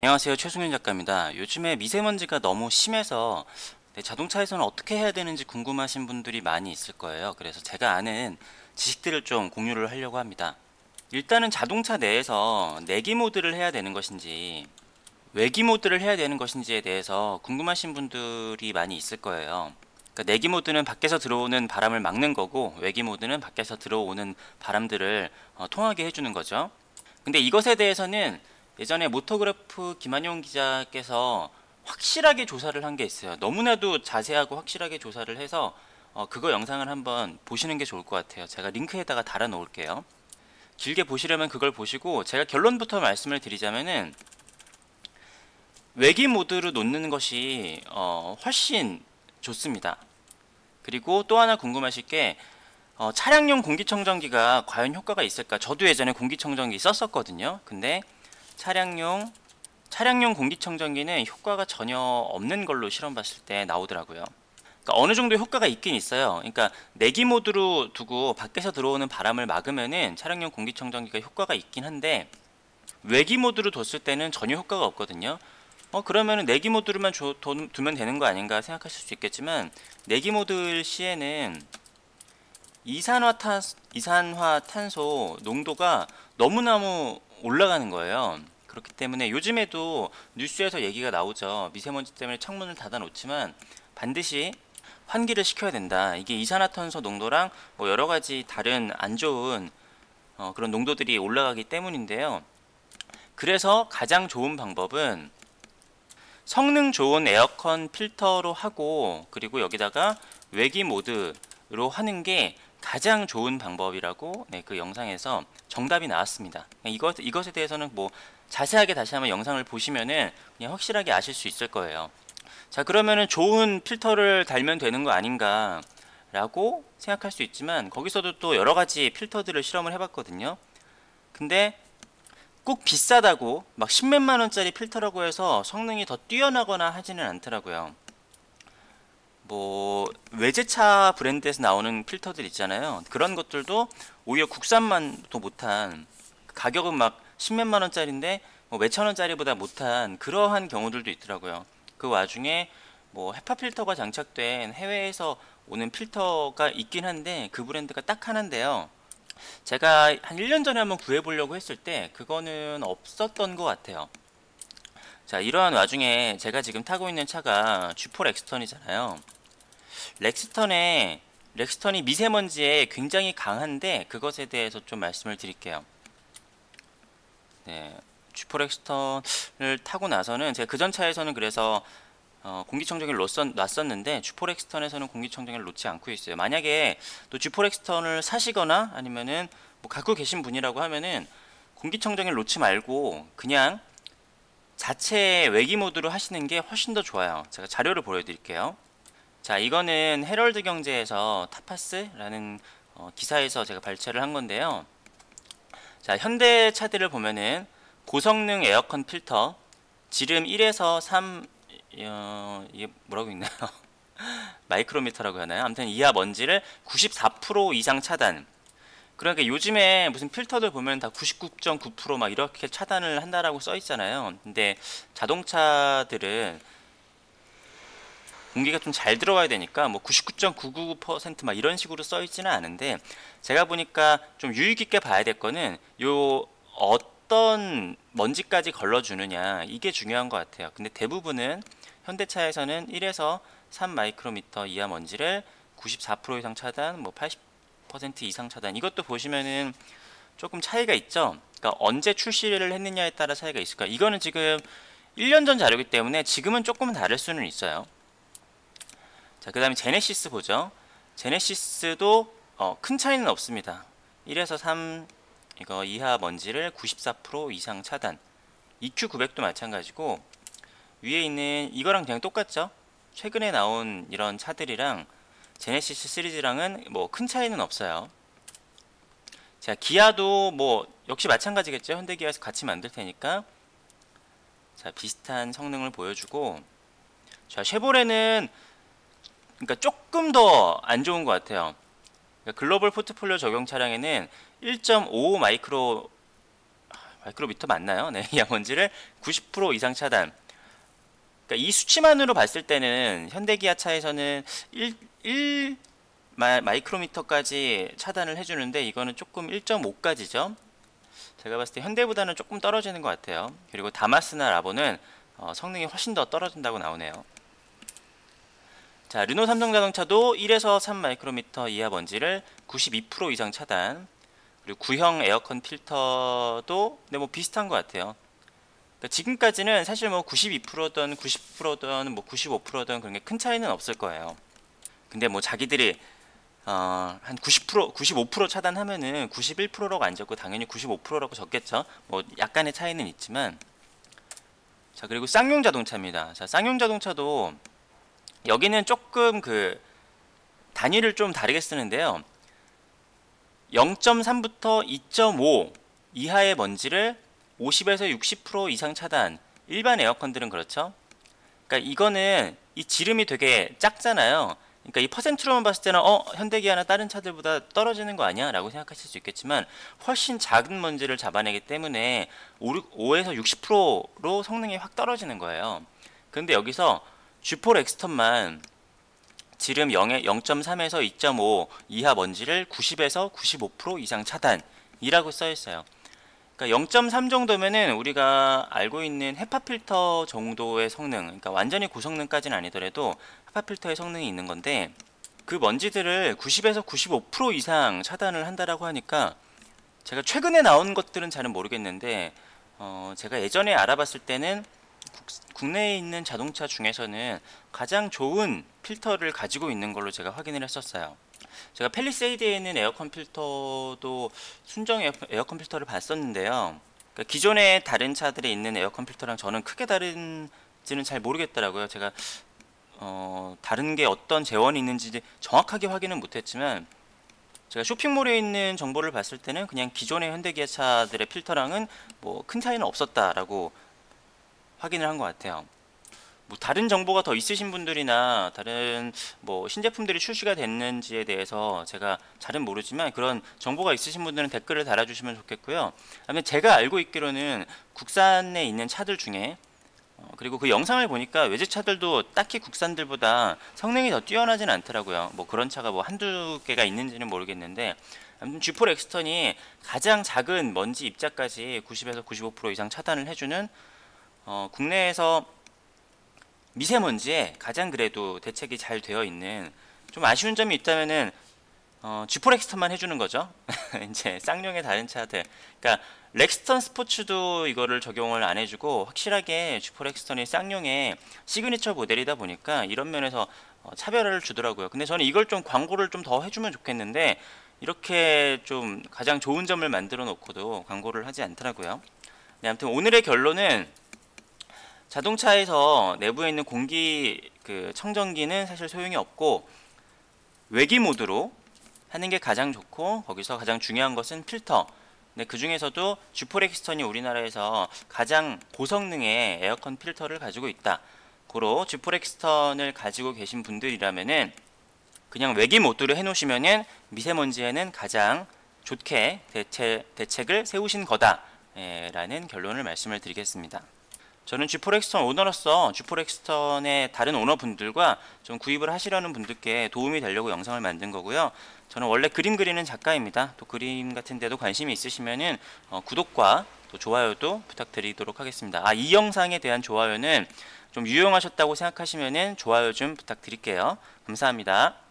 안녕하세요. 최승윤 작가입니다. 요즘에 미세먼지가 너무 심해서 네, 자동차에서는 어떻게 해야 되는지 궁금하신 분들이 많이 있을 거예요. 그래서 제가 아는 지식들을 좀 공유를 하려고 합니다. 일단은 자동차 내에서 내기 모드를 해야 되는 것인지 외기 모드를 해야 되는 것인지에 대해서 궁금하신 분들이 많이 있을 거예요. 그러니까 내기 모드는 밖에서 들어오는 바람을 막는 거고 외기 모드는 밖에서 들어오는 바람들을 어, 통하게 해주는 거죠. 근데 이것에 대해서는 예전에 모토그래프 김한용 기자께서 확실하게 조사를 한 게 있어요. 너무나도 자세하고 확실하게 조사를 해서 어, 그거 영상을 한번 보시는 게 좋을 것 같아요. 제가 링크에다가 달아 놓을게요. 길게 보시려면 그걸 보시고 제가 결론부터 말씀을 드리자면은 외기 모드로 놓는 것이 어, 훨씬 좋습니다. 그리고 또 하나 궁금하실 게 어, 차량용 공기청정기가 과연 효과가 있을까? 저도 예전에 공기청정기 썼었거든요. 근데 차량용 차량용 공기청정기는 효과가 전혀 없는 걸로 실험 봤을 때 나오더라고요. 그러니까 어느 정도 효과가 있긴 있어요. 그러니까 내기 모드로 두고 밖에서 들어오는 바람을 막으면은 차량용 공기청정기가 효과가 있긴 한데 외기 모드로 뒀을 때는 전혀 효과가 없거든요. 어 그러면은 내기 모드로만 줘, 두면 되는 거 아닌가 생각하실 수 있겠지만 내기 모드 시에는 이산화탄 이산화탄소 농도가 너무너무 올라가는 거예요. 그렇기 때문에 요즘에도 뉴스에서 얘기가 나오죠. 미세먼지 때문에 창문을 닫아 놓지만 반드시 환기를 시켜야 된다. 이게 이산화탄소 농도랑 뭐 여러 가지 다른 안 좋은 어, 그런 농도들이 올라가기 때문인데요. 그래서 가장 좋은 방법은 성능 좋은 에어컨 필터로 하고 그리고 여기다가 외기 모드로 하는 게 가장 좋은 방법이라고 네, 그 영상에서 정답이 나왔습니다. 이것 이것에 대해서는 뭐 자세하게 다시 한번 영상을 보시면은 그냥 확실하게 아실 수 있을 거예요. 자 그러면은 좋은 필터를 달면 되는 거 아닌가 라고 생각할 수 있지만 거기서도 또 여러 가지 필터들을 실험을 해봤거든요. 근데 꼭 비싸다고 막 십몇만 원짜리 필터라고 해서 성능이 더 뛰어나거나 하지는 않더라고요. 뭐 외제차 브랜드에서 나오는 필터들 있잖아요. 그런 것들도 오히려 국산만도 못한 가격은 막 십몇만 원짜리인데 뭐 몇천 원짜리보다 못한 그러한 경우들도 있더라고요. 그 와중에 뭐 헤파 필터가 장착된 해외에서 오는 필터가 있긴 한데 그 브랜드가 딱 하나인데요. 제가 한 1년 전에 한번 구해보려고 했을 때 그거는 없었던 것 같아요. 자 이러한 와중에 제가 지금 타고 있는 차가 G4 렉스턴이잖아요. 렉스턴에 렉스턴이 미세먼지에 굉장히 강한데 그것에 대해서 좀 말씀을 드릴게요. 네, G4 렉스턴을 타고 나서는 제가 그전 차에서는 그래서 어, 공기청정기를 놓았, 놨었 는데 G4 렉스턴에서는 공기청정기를 놓지 않고 있어요. 만약에 또 G4 렉스턴을 사시거나 아니면은 뭐 갖고 계신 분이라고 하면은 공기청정기를 놓지 말고 그냥 자체 외기 모드로 하시는 게 훨씬 더 좋아요. 제가 자료를 보여드릴게요. 자 이거는 헤럴드 경제에서 타파스라는 어, 기사에서 제가 발췌를 한 건데요 자 현대 차들을 보면은 고성능 에어컨 필터 지름 1에서 3 어, 이게 뭐라고 읽나요? 마이크로미터라고 하나요? 아무튼 이하 먼지를 94% 이상 차단. 그러니까 요즘에 무슨 필터들 보면 다 99.9%막 이렇게 차단을 한다라고 써 있잖아요. 근데 자동차들은 공기가 좀 잘 들어와야 되니까 뭐 99.999%막 이런 식으로 써 있지는 않은데 제가 보니까 좀 유익 있게 봐야 될 거는 요 어떤 먼지까지 걸러주느냐 이게 중요한 것 같아요. 근데 대부분은 현대차에서는 1에서 3 마이크로미터 이하 먼지를 94% 이상 차단, 뭐 80% 이상 차단 이것도 보시면은 조금 차이가 있죠. 그러니까 언제 출시를 했느냐에 따라 차이가 있을까. 이거는 지금 1년 전 자료이기 때문에 지금은 조금 다를 수는 있어요. 자, 그 다음에 제네시스 보죠. 제네시스도 어, 큰 차이는 없습니다. 1에서 3 이거 이하 먼지를 94% 이상 차단. EQ900도 마찬가지고 위에 있는 이거랑 그냥 똑같죠. 최근에 나온 이런 차들이랑 제네시스 시리즈랑은 뭐 큰 차이는 없어요. 자, 기아도 뭐 역시 마찬가지겠죠. 현대기아에서 같이 만들 테니까 자, 비슷한 성능을 보여주고 자, 쉐보레는 그러니까 조금 더 안 좋은 것 같아요. 그러니까 글로벌 포트폴리오 적용 차량에는 1.5 마이크로 마이크로미터 맞나요? 네, 이하먼지를 90% 이상 차단. 그러니까 이 수치만으로 봤을 때는 현대기아차에서는 1, 1 마, 마이크로미터까지 차단을 해주는데 이거는 조금 1.5까지죠. 제가 봤을 때 현대보다는 조금 떨어지는 것 같아요. 그리고 다마스나 라보는 어, 성능이 훨씬 더 떨어진다고 나오네요. 자, 르노 삼성 자동차도 1에서 3 마이크로미터 이하 먼지를 92% 이상 차단. 그리고 구형 에어컨 필터도 근데 뭐 비슷한 것 같아요. 그러니까 지금까지는 사실 뭐 92%든 90%든 뭐 95%든 그런 게 큰 차이는 없을 거예요. 근데 뭐 자기들이 어, 한 90%, 95% 차단하면은 91%라고 안 적고 당연히 95%라고 적겠죠. 뭐 약간의 차이는 있지만 자 그리고 쌍용 자동차입니다. 자 쌍용 자동차도 여기는 조금 그 단위를 좀 다르게 쓰는데요. 0.3부터 2.5 이하의 먼지를 50에서 60% 이상 차단. 일반 에어컨들은 그렇죠. 그러니까 이거는 이 지름이 되게 작잖아요. 그러니까 이 퍼센트로만 봤을 때는 어 현대기아나 다른 차들보다 떨어지는 거 아니야? 라고 생각하실 수 있겠지만 훨씬 작은 먼지를 잡아내기 때문에 5, 5에서 60%로 성능이 확 떨어지는 거예요. 그런데 여기서 G4 엑스턴만 지름 0에 0.3에서 2.5 이하 먼지를 90에서 95% 이상 차단이라고 써 있어요. 그러니까 0.3 정도면은 우리가 알고 있는 헤파 필터 정도의 성능, 그러니까 완전히 고성능까지는 아니더라도 헤파 필터의 성능이 있는 건데 그 먼지들을 90에서 95% 이상 차단을 한다라고 하니까 제가 최근에 나온 것들은 잘은 모르겠는데 어 제가 예전에 알아봤을 때는 국내에 있는 자동차 중에서는 가장 좋은 필터를 가지고 있는 걸로 제가 확인을 했었어요. 제가 펠리세이드에 있는 에어컨 필터도 순정 에어컨 필터를 봤었는데요. 그러니까 기존의 다른 차들에 있는 에어컨 필터랑 저는 크게 다른지는 잘 모르겠더라고요. 제가 어, 다른 게 어떤 재원이 있는지 정확하게 확인은 못했지만 제가 쇼핑몰에 있는 정보를 봤을 때는 그냥 기존의 현대기아 차들의 필터랑은 뭐 큰 차이는 없었다라고 확인을 한 것 같아요. 뭐 다른 정보가 더 있으신 분들이나 다른 뭐 신제품들이 출시가 됐는지에 대해서 제가 잘은 모르지만 그런 정보가 있으신 분들은 댓글을 달아주시면 좋겠고요. 다음에 제가 알고 있기로는 국산에 있는 차들 중에 어, 그리고 그 영상을 보니까 외제 차들도 딱히 국산들보다 성능이 더 뛰어나진 않더라고요. 뭐 그런 차가 뭐 한두 개가 있는지는 모르겠는데 아무튼 G4 엑스턴이 가장 작은 먼지 입자까지 90에서 95% 이상 차단을 해주는 어, 국내에서 미세먼지에 가장 그래도 대책이 잘 되어 있는 좀 아쉬운 점이 있다면은 어, G4렉스턴만 해주는 거죠. 이제 쌍용의 다른 차들. 그러니까 렉스턴 스포츠도 이거를 적용을 안 해주고 확실하게 G4렉스턴이 쌍용의 시그니처 모델이다 보니까 이런 면에서 어, 차별화를 주더라고요. 근데 저는 이걸 좀 광고를 좀 더 해주면 좋겠는데 이렇게 좀 가장 좋은 점을 만들어 놓고도 광고를 하지 않더라고요. 네, 아무튼 오늘의 결론은 자동차에서 내부에 있는 공기 그 청정기는 사실 소용이 없고 외기 모드로 하는 게 가장 좋고 거기서 가장 중요한 것은 필터. 근데 그 중에서도 주포렉스턴이 우리나라에서 가장 고성능의 에어컨 필터를 가지고 있다. 고로 주포렉스턴을 가지고 계신 분들이라면은 그냥 외기 모드로 해놓으시면은 미세먼지에는 가장 좋게 대체, 대책을 세우신 거다. 라는 결론을 말씀을 드리겠습니다. 저는 G4렉스턴 오너로서 G4렉스턴의 다른 오너분들과 좀 구입을 하시려는 분들께 도움이 되려고 영상을 만든 거고요. 저는 원래 그림 그리는 작가입니다. 또 그림 같은 데도 관심이 있으시면은 어, 구독과 또 좋아요도 부탁드리도록 하겠습니다. 아, 이 영상에 대한 좋아요는 좀 유용하셨다고 생각하시면은 좋아요 좀 부탁드릴게요. 감사합니다.